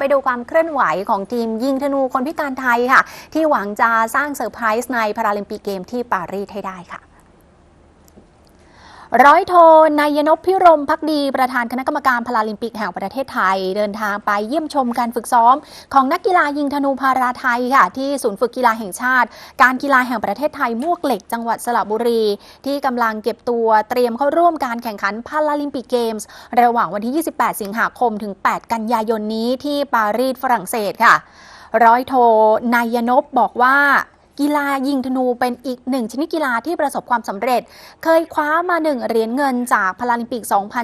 ไปดูความเคลื่อนไหวของทีมยิงธนูคนพิการไทยค่ะ ที่หวังจะสร้างเซอร์ไพรส์ในพาราลิมปิกเกมที่ปารีสให้ได้ค่ะ ร้อยโทนายนพพิรมพักดี ประธานคณะกรรมการพาราลิมปิกแห่งประเทศไทย เดินทางไปเยี่ยมชมการฝึกซ้อม ของนักกีฬายิงธนูพาราไทยค่ะ ที่ศูนย์ฝึกกีฬาแห่งชาติ การกีฬาแห่งประเทศไทยมวกเหล็กจังหวัดสระบุรี ที่กำลังเก็บตัวเตรียมเข้าร่วมการแข่งขันพาราลิมปิกเกมส์ระหว่างวันที่ 28 สิงหาคมถึง 8 กันยายนนี้ที่ปารีสฝรั่งเศสค่ะ ร้อยโทนายนพบอกว่า กีฬายิงธนูเป็นอีกหนึ่งชนิดกีฬาที่ประสบความสำเร็จ เคยคว้ามาหนึ่งเหรียญเงินจากพาราลิมปิก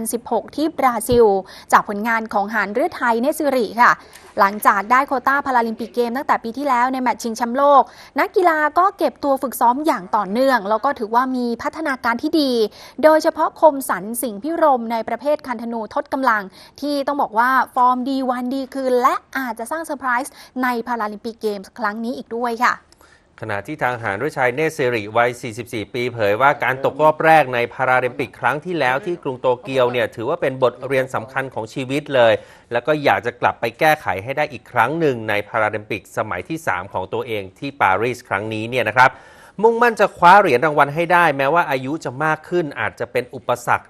2016 ที่บราซิล จากผลงานของหานฤทัยเนสิริค่ะ หลังจากได้โคต้าพาราลิมปิกเกมตั้งแต่ปีที่แล้วในแมตช์ชิงแชมป์โลก นักกีฬาก็เก็บตัวฝึกซ้อมอย่างต่อเนื่อง แล้วก็ถือว่ามีพัฒนาการที่ดี โดยเฉพาะคมสันสิงห์พิรมในประเภทคันธนูทดกำลัง ที่ต้องบอกว่าฟอร์มดีวันดีคืนและอาจจะสร้างเซอร์ไพรส์ในพาราลิมปิกเกมส์ครั้งนี้อีกด้วยค่ะ ขณะที่ทางหารด้วยชัยเนตรสิริวัย 44 ปี เผยว่าการตกรอบแรกในพาราลิมปิกครั้งที่แล้วที่กรุงโตเกียวเนี่ยถือว่าเป็นบทเรียนสำคัญของชีวิตเลย แล้วก็อยากจะกลับไปแก้ไขให้ได้อีกครั้งหนึ่งในพาราลิมปิกสมัยที่ 3 ของตัวเองที่ปารีสครั้งนี้เนี่ยนะครับ มุ่งมั่นจะคว้าเหรียญรางวัลให้ได้ แม้ว่าอายุจะมากขึ้นอาจจะเป็นอุปสรรค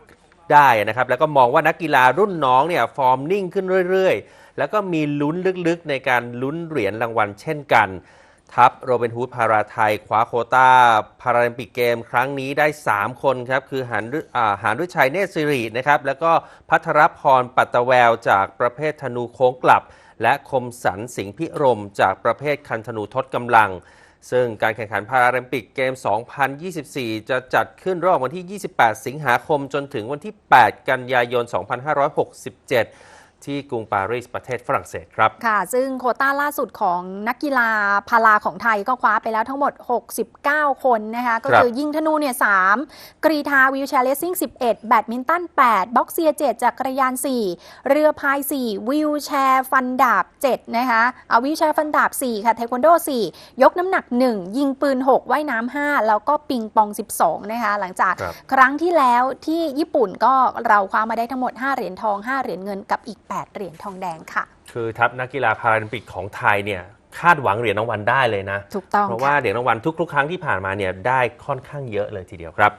ได้นะครับ แล้วก็มองว่านักกีฬารุ่นน้องเนี่ยฟอร์มนิ่งขึ้นเรื่อย ๆ แล้วก็มีลุ้นลึกๆในการลุ้นเหรียญรางวัลเช่นกัน ทัพโรเบนฮูดพาราไทยคว้าโคต้าพาราลิมปิกเกมครั้งนี้ได้ 3 คนครับ คือหารฤอ่าหารฤชัยเนตรสิรินะครับ แล้วก็พัทรพรปัตตะแววจากประเภทธนูโค้งกลับ และคมสันสิงห์พิรม จากประเภทคันธนูทดกำลัง ซึ่งการแข่งขันพาราลิมปิกเกม 2024 จะจัดขึ้นระหว่างวันที่ 28 สิงหาคมจนถึงวันที่ 8 กันยายน 2567 ที่กรุงปารีสประเทศฝรั่งเศสครับ ค่ะ ซึ่งโควต้าล่าสุดของนักกีฬาพาราของไทยก็คว้าไปแล้วทั้งหมด 69 คนนะคะ ก็คือยิงธนูเนี่ย3กรีธาวิวแชร์เลสซิ่ง 11 แบดมินตัน 8 บ็อกเซีย 7 จักรยาน 4 เรือพาย 4 วิวแชร์ฟันดาบ 7 นะคะเอาวิวแชร์ฟันดาบ 4 ค่ะ เทควันโด 4 ยกน้ำหนัก 1 ยิงปืน 6 ว่ายน้ำ 5 แล้วก็ปิงปอง 12 นะคะ หลังจากครับครั้งที่แล้วที่ญี่ปุ่นก็เราคว้ามาได้ทั้งหมด 5 เหรียญทอง 5 เหรียญเงินกับอีก8 เหรียญทองแดงค่ะ คือทัพนักกีฬาพาราลิมปิกของไทยเนี่ยคาดหวังเหรียญรางวัลได้เลยนะ ถูกต้องเพราะค่ะว่าเหรียญรางวัลทุกๆ ครั้งที่ผ่านมาเนี่ยได้ค่อนข้างเยอะเลยทีเดียวครับ